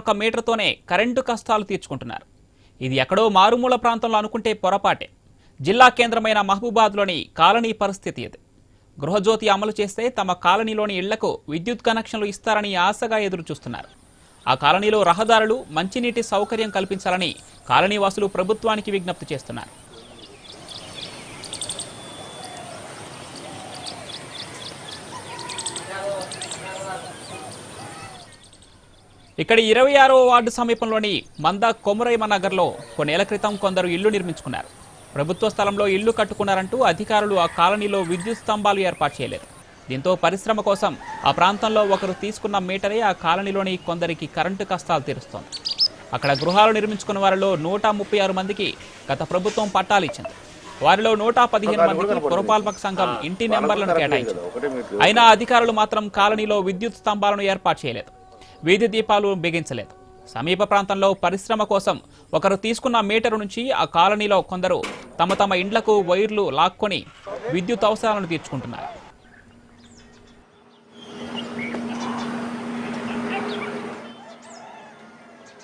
ఒక మీటర్తోనే కరెంటు కష్టాలు తీర్చుకుంటున్నారు. ఇది ఎక్కడో మారుమూల ప్రాంతంలో అనుకుంటే పొరపాటే. జిల్లా కేంద్రమైన మహబూబాద్లోని కాలనీ పరిస్థితి ఇది. గృహజ్యోతి అమలు చేస్తే తమ కాలనీలోని ఇళ్ళకు విద్యుత్ కనెక్షన్లు ఇస్తారని ఆశగా ఎదురు చూస్తున్నారు ఆ కాలనీలో రహదారులు మంచినీటి సౌకర్యం కల్పించాలని కాలనీవాసులు ప్రభుత్వానికి విజ్ఞప్తి చేస్తున్నారు. ఇక్కడ ఇరవై ఆరవ వార్డు సమీపంలోని మంద కొమరైమ నగర్లో కొన్నేళ్ళ క్రితం కొందరు ఇళ్ళు నిర్మించుకున్నారు. ప్రభుత్వ స్థలంలో ఇళ్ళు కట్టుకున్నారంటూ అధికారులు ఆ కాలనీలో విద్యుత్ స్తంభాలు ఏర్పాటు చేయలేదు. దీంతో పరిశ్రమ కోసం ఆ ప్రాంతంలో ఒకరు తీసుకున్న మీటరే ఆ కాలనీలోని కొందరికి కరెంటు కష్టాలు తీరుస్తోంది. అక్కడ గృహాలు నిర్మించుకున్న వారిలో నూట ముప్పై ఆరు మందికి గత ప్రభుత్వం పట్టాలు ఇచ్చింది. వారిలో నూట పదిహేను మందికి పురపాలక సంఘం ఇంటి నెంబర్లను కేటాయించింది. అయినా అధికారులు మాత్రం కాలనీలో విద్యుత్ స్తంభాలను ఏర్పాటు చేయలేదు. వీధి దీపాలు బిగించలేదు. సమీప ప్రాంతంలో పరిశ్రమ కోసం ఒకరు తీసుకున్న మీటరు నుంచి ఆ కాలనీలో కొందరు తమ తమ ఇండ్లకు వైర్లు లాక్కొని విద్యుత్ అవసరాలను తీర్చుకుంటున్నారు.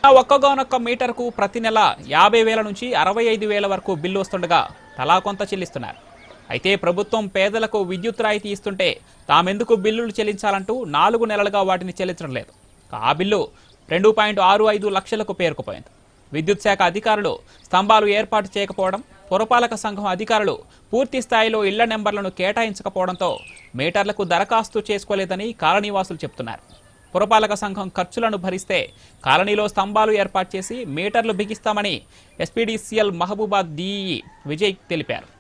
ఆ ఒక్కగానొక్క మీటర్కు ప్రతి నెల యాభై వేల నుంచి అరవై ఐదు వేల వరకు బిల్లు వస్తుండగా తలా కొంత చెల్లిస్తున్నారు. అయితే ప్రభుత్వం పేదలకు విద్యుత్ రాయితీ ఇస్తుంటే తామెందుకు బిల్లులు చెల్లించాలంటూ నాలుగు నెలలుగా వాటిని చెల్లించడం లేదు. ఆ బిల్లు రెండు పాయింట్ ఆరు ఐదు లక్షలకు పేరుకుపోయింది. విద్యుత్ శాఖ అధికారులు స్తంభాలు ఏర్పాటు చేయకపోవడం పురపాలక సంఘం అధికారులు పూర్తి స్థాయిలో ఇళ్ళ నెంబర్లను కేటాయించకపోవడంతో మీటర్లకు దరఖాస్తు చేసుకోలేదని కాలనీవాసులు చెప్తున్నారు పురపాలక సంఘం ఖర్చులను భరిస్తే కాలనీలో స్తంభాలు ఏర్పాటు చేసి మీటర్లు బిగిస్తామని ఎస్పీడీసీఎల్ మహబూబాద్ డీఈ విజయ్ తెలిపారు.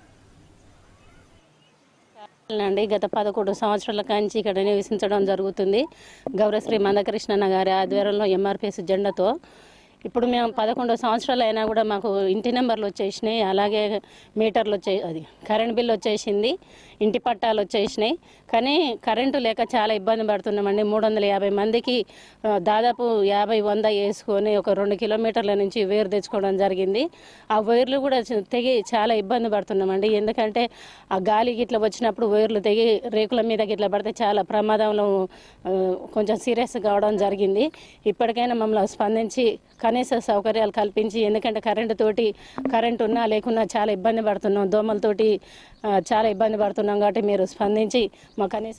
అండి. గత పదకొండు సంవత్సరాల కాంచి ఇక్కడ నివసించడం జరుగుతుంది. గౌరవశ్రీ మందకృష్ణన్న గారి ఆధ్వర్యంలో ఎంఆర్పిఎస్ జెండాతో ఇప్పుడు మేము పదకొండు సంవత్సరాలు అయినా కూడా మాకు ఇంటి నెంబర్లు వచ్చేసినాయి అలాగే మీటర్లు వచ్చే అది కరెంట్ బిల్ వచ్చేసింది ఇంటి పట్టాలు వచ్చేసినాయి. కానీ కరెంటు లేక చాలా ఇబ్బంది పడుతున్నామండి. మూడు వందల యాభై మందికి దాదాపు యాభై వంద వేసుకొని ఒక రెండు కిలోమీటర్ల నుంచి వైర్ తెచ్చుకోవడం జరిగింది. ఆ వైర్లు కూడా తెగి చాలా ఇబ్బంది పడుతున్నామండి. ఎందుకంటే ఆ గాలి గిట్ల వచ్చినప్పుడు వైర్లు తెగి రేకుల మీద గిట్ల పడితే చాలా ప్రమాదంలో కొంచెం సీరియస్ కావడం జరిగింది. ఇప్పటికైనా మమ్మల్ని స్పందించి కనీస సౌకర్యాలు కల్పించి ఎందుకంటే కరెంటు తోటి కరెంటు ఉన్నా లేకున్నా చాలా ఇబ్బంది పడుతున్నాం. దోమలతోటి చాలా ఇబ్బంది పడుతున్నాం కాబట్టి మీరు స్పందించి మా కనీస